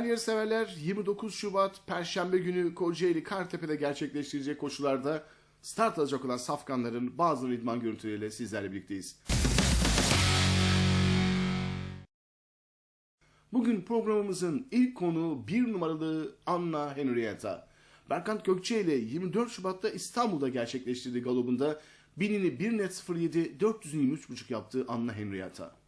Değerli yarışseverler 29 Şubat Perşembe günü Kocaeli Kartepe'de gerçekleştirecek koşularda start alacak olan safkanların bazı idman görüntüleriyle sizlerle birlikteyiz. Bugün programımızın ilk konu bir numaralı Anna Henrietta. Berkant Gökçe ile 24 Şubat'ta İstanbul'da gerçekleştirdiği galobunda binini 1 net 07 423.5 yaptığı Anna Henrietta.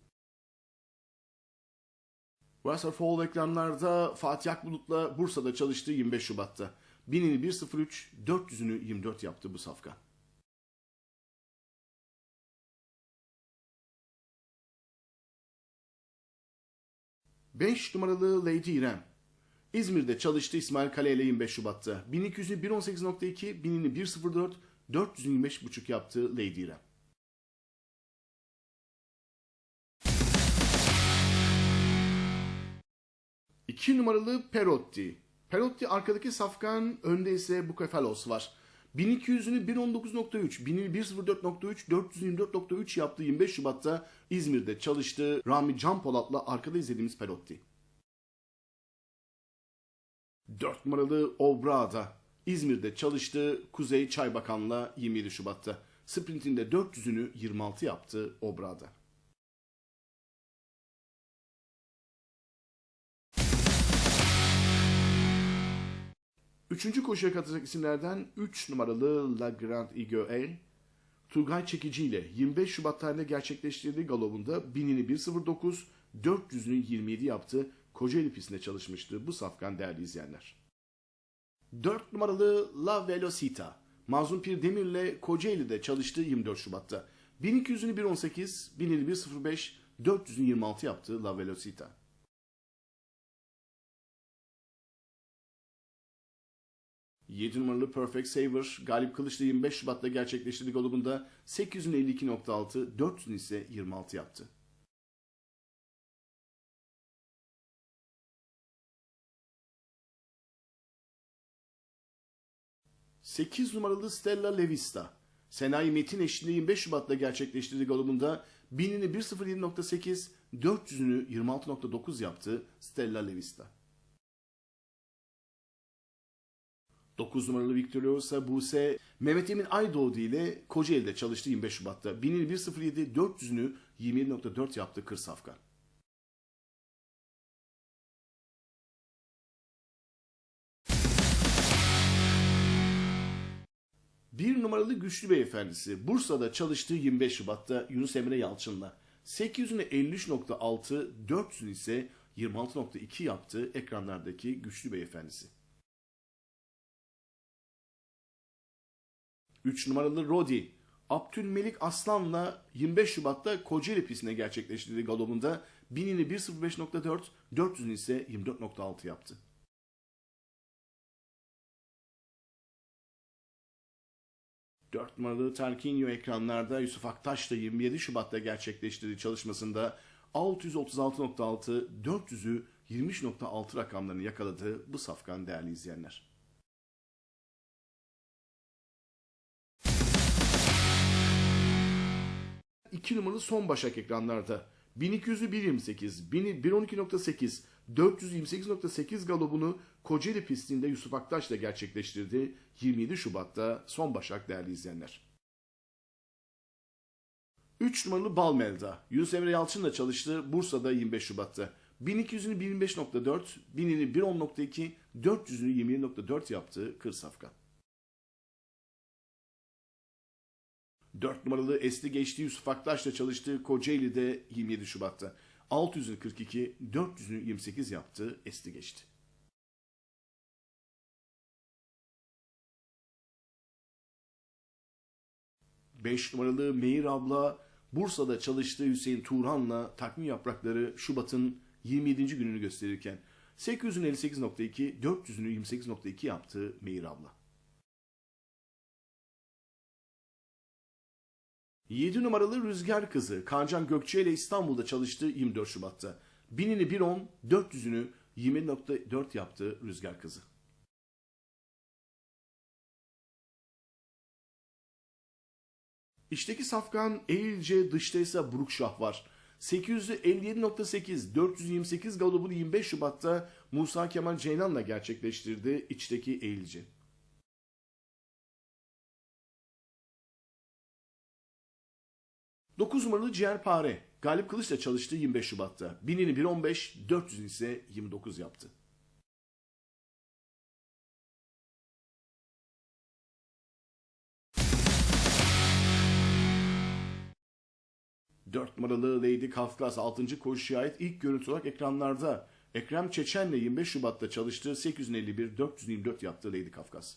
Wasserfall ekranlarda Fatih Akbulut'la Bursa'da çalıştığı 25 Şubat'ta. Binini 1.03, 400'ünü 24 yaptı bu safkan. Beş numaralı Lady İrem. İzmir'de çalıştı İsmail Kale ile 25 Şubat'ta. 1200'ü 1.18.2, binini 1.04, 425.5 yaptı Lady İrem. İki numaralı Perotti. Perotti arkadaki safkan, önde ise Bukefalos var. 1200'ünü 1.19.3, 1000'ini 1.04.3, 424.3 yaptığı 25 Şubat'ta İzmir'de çalıştı. Rami Can Polat'la arkada izlediğimiz Perotti. 4 numaralı Obrada. İzmir'de çalıştı. Kuzey Çaybakan'la 27 Şubat'ta. Sprintinde 400'ünü 26 yaptı Obrada. Üçüncü koşuya katılacak isimlerden 3 numaralı La Grande Iguel, Turgay Çekici ile 25 Şubat tarihinde gerçekleştirdiği galobunda binini 1.09, 400'ünü 27 yaptı. Kocaeli pistinde çalışmıştı bu safkan değerli izleyenler. 4 numaralı La Velocita, Mazlum Pir Demir ile Kocaeli'de çalıştığı 24 Şubat'ta. 1200'ünü 1.18, binini 1.05, 400'ünü 26 yaptı La Velocita. 7 numaralı Perfect Saver Galip Kılıç'la 25 Şubat'ta gerçekleştirdiği golümünde 852.6, 400'ünü ise 26 yaptı. Sekiz numaralı Stella Levista. Senayi Metin eşliğinde 25 Şubat'ta gerçekleştirdiği golümünde 1000'ini 1.07.8, 400'ünü 26.9 yaptı Stella Levista. 9 numaralı Victoriosa Buse Mehmet Emin Aydoğdu ile Kocaeli'de çalıştı 25 Şubat'ta. 1000'ini 1.07 400'ünü 27.4 yaptı Kır Safkan. Bir numaralı güçlü beyefendisi Bursa'da çalıştığı 25 Şubat'ta Yunus Emre Yalçın'la 800'üne 53.6 400'ünü ise 26.2 yaptı ekranlardaki güçlü beyefendisi. 3 numaralı Rodi, Abdülmelik Aslan'la 25 Şubat'ta Kocaeli pistine gerçekleştirdiği galobunda binini 1.05.4, 400'ünü ise 24.6 yaptı. Dört numaralı Tarkinio ekranlarda Yusuf Aktaş'la 27 Şubat'ta gerçekleştirdiği çalışmasında 636.6, 400'ü 20.6 rakamlarını yakaladı bu safkan değerli izleyenler. 2 numaralı son başak ekranlarda. 1200'ü 1.28, 1000'i 1.12.8, 428.8 galobunu Kocaeli pistinde Yusuf Aktaş ile gerçekleştirdi 27 Şubat'ta son başak değerli izleyenler. 3 numaralı Balmelda, Yunus Emre Yalçın'la çalıştı Bursa'da 25 Şubat'ta. 1200'ünü 1.25.4, 1000'ini 1.10.2, 400'ünü 27.4 yaptı Kır Safkan. 4 numaralı Esti geçti Yusuf Aktaş'la çalıştığı Kocaeli'de 27 Şubat'ta. 600'ünü 42, 400'ünü 28 yaptı. Esti geçti. Beş numaralı Meir abla Bursa'da çalıştığı Hüseyin Turan'la takvim yaprakları Şubat'ın 27. gününü gösterirken 800'ünü 58.2, 400'ünü 28.2 yaptı Meir abla. 7 numaralı Rüzgar Kızı Kancan Gökçe ile İstanbul'da çalıştığı 24 Şubat'ta. Binini 1.10, 400'ünü 20.4 yaptı Rüzgar Kızı. İçteki safkan Eylülce, dışta ise Burukşah var. 857.8, 428 galobunu 25 Şubat'ta Musa Kemal Ceylan'la gerçekleştirdi içteki Eylülce. 9 numaralı Ciğerpare Galip Kılıç'la çalıştığı 25 Şubat'ta. 1000'ini 1.15, 400'ünü ise 29 yaptı. Dört numaralı Lady Kafkas 6. koşuya ait ilk görüntü olarak ekranlarda. Ekrem Çeçen'le 25 Şubat'ta çalıştığı 851-424 yaptığı Lady Kafkas.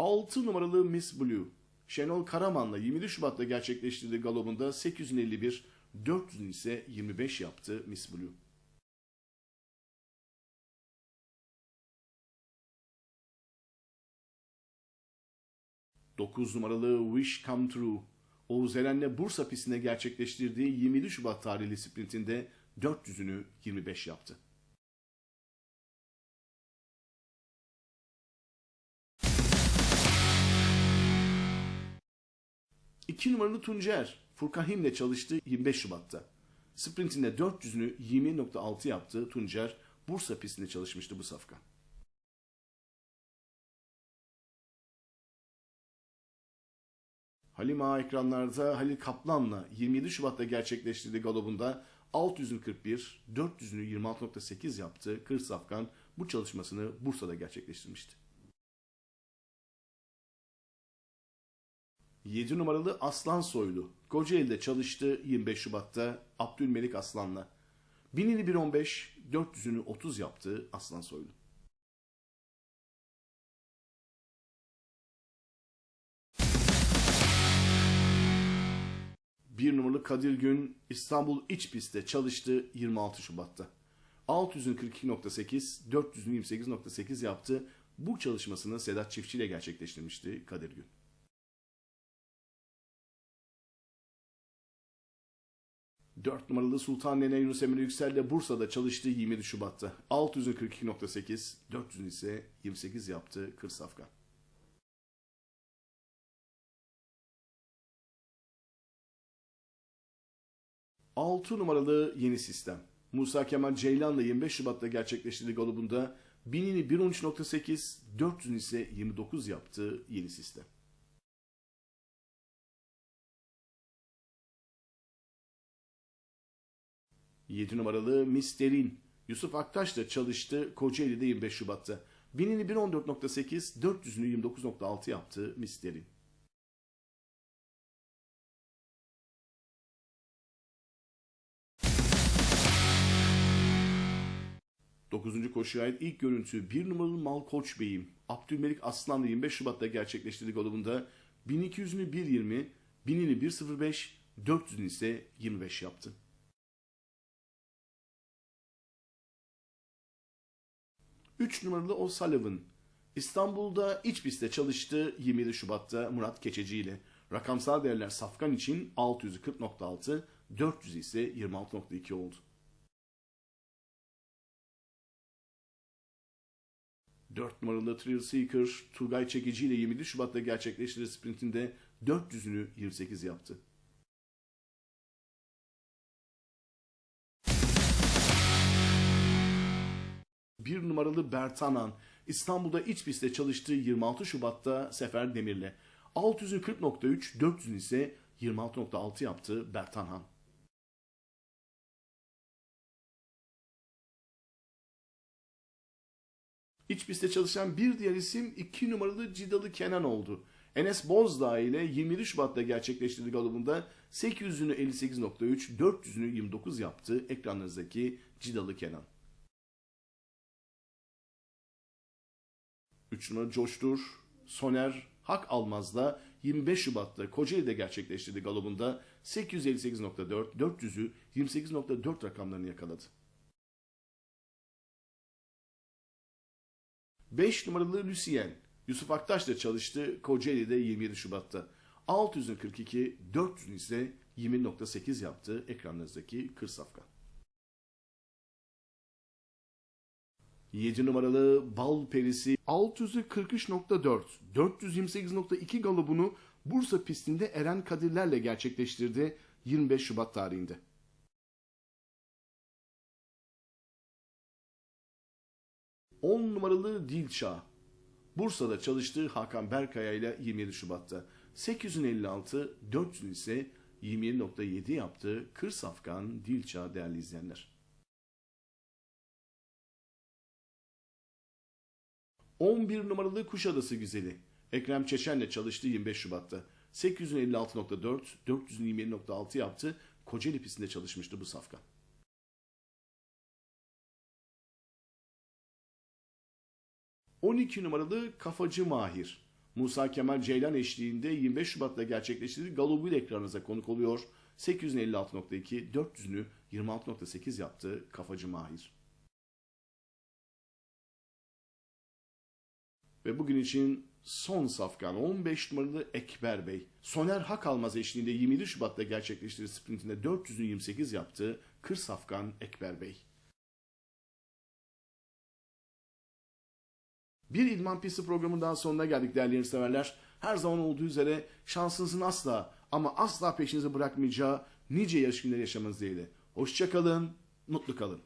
Altı numaralı Miss Blue. Şenol Karaman'la 27 Şubat'ta gerçekleştirdiği galobunda 851 400 ise 25 yaptı Miss Blue. 9 numaralı Wish Come True. Oğuz Eren'le Bursa pistinde gerçekleştirdiği 27 Şubat tarihli sprintinde 400'ünü 25 yaptı. İki numaralı Tuncer, Furkan Him'le çalıştı 25 Şubat'ta. Sprintinde 400'ünü 20.6 yaptı Tuncer, Bursa pistinde çalışmıştı bu safka. Halim Ağa ekranlarda Halil Kaplan'la 27 Şubat'ta gerçekleştirdiği galobunda 641, 400'ünü 26.8 yaptı. Kır Safkan bu çalışmasını Bursa'da gerçekleştirmişti. 7 numaralı Aslan Soylu. Kocaeli'de çalıştı 25 Şubat'ta Abdülmelik Aslan'la. 1000'ini 1.15, 400'ünü 30 yaptı Aslan Soylu. Bir numaralı Kadir Gün İstanbul iç pistte çalıştı 26 Şubat'ta. 600'ün 42.8, 400'ün 28.8 yaptı. Bu çalışmasını Sedat Çiftçi ile gerçekleştirmişti Kadir Gün. Dört numaralı Sultan Nene Yunus Emre Yüksel ile Bursa'da çalıştı 27 Şubat'ta. 600'ün 42.8, 400'ün ise 28 yaptı Kır Safkan. Altı numaralı yeni sistem. Musa Kemal Ceylan'la 25 Şubat'ta gerçekleştirdiği galobunda 1000'ini 1.13.8, 400'ünü ise 29 yaptı yeni sistem. Yedi numaralı Misterin. Yusuf Aktaş'la çalıştı Kocaeli'de 25 Şubat'ta. 1000'ini 1.14.8, 400'ünü 29.6 yaptı Misterin. Dokuzuncu koşuya ait ilk görüntü bir numaralı Malkoç Bey'im. Abdülmelik Aslan'la 25 Şubat'ta gerçekleştirdiği galobunda 1200'ünü 1.20, 1000'ini 1.05, 400'ünü ise 25 yaptı. Üç numaralı O'Sullivan. İstanbul'da iç pistte çalıştı 27 Şubat'ta Murat Keçeci ile. Rakamsal değerler Safkan için 640.6, 400 ise 26.2 oldu. 4 numaralı Thrill Seeker Turgay Çekici ile 27 Şubat'ta gerçekleştirdiği sprintinde 400'ünü 28 yaptı. Bir numaralı Bertanan İstanbul'da iç pistte çalıştığı 26 Şubat'ta Sefer Demir'le 600'ü 40.3, 400'ünü ise 26.6 yaptı Bertanan. İç pistte çalışan bir diğer isim 2 numaralı Cidalı Kenan oldu. Enes Bozdağ ile 27 Şubat'ta gerçekleştirdiği galobunda 800'ünü 58.3, 400'ünü 29 yaptı ekranlarınızdaki Cidalı Kenan. 3 numara Coştur, Soner Hak Almaz'la 25 Şubat'ta Kocaeli'de gerçekleştirdiği galobunda 858.4, 400'ü 28.4 rakamlarını yakaladı. 5 numaralı Lucien, Yusuf Aktaş'la çalıştı Kocaeli'de 27 Şubat'ta. 600'ün 42, 400'ün ise 20.8 yaptı ekranlarınızdaki Kır 7 numaralı Bal Perisi 600'ü 43.4, 428.2 galobunu Bursa pistinde Eren Kadirler'le gerçekleştirdi. 25 Şubat tarihinde. On numaralı Dilşah. Bursa'da çalıştığı Hakan Berkaya ile 27 Şubat'ta. 856, 400 ise 27.7 yaptığı Kır Safkan Dilşah değerli izleyenler. 11 numaralı Kuşadası Güzeli. Ekrem Çeçen'le çalıştığı 25 Şubat'ta. 856.4, 427.6 yaptı. Kocaeli pistinde çalışmıştı bu safkan. ...12 numaralı Kafacı Mahir. Musa Kemal Ceylan eşliğinde 25 Şubat'ta gerçekleştirdiği Galobül ekranınıza konuk oluyor. 856.2, 400'ünü 26.8 yaptı Kafacı Mahir. Ve bugün için son safkan 15 numaralı Ekber Bey. Soner Hakalmaz eşliğinde 27 Şubat'ta gerçekleştirdiği sprintinde 400'ünü 28 yaptı Kır Safkan Ekber Bey. Bir İdman Pisti programının sonuna geldik değerli yarışseverler. Her zaman olduğu üzere şansınızın asla ama asla peşinizi bırakmayacağı nice yarış günleri yaşamanız dileğiyle. Hoşçakalın, mutlu kalın.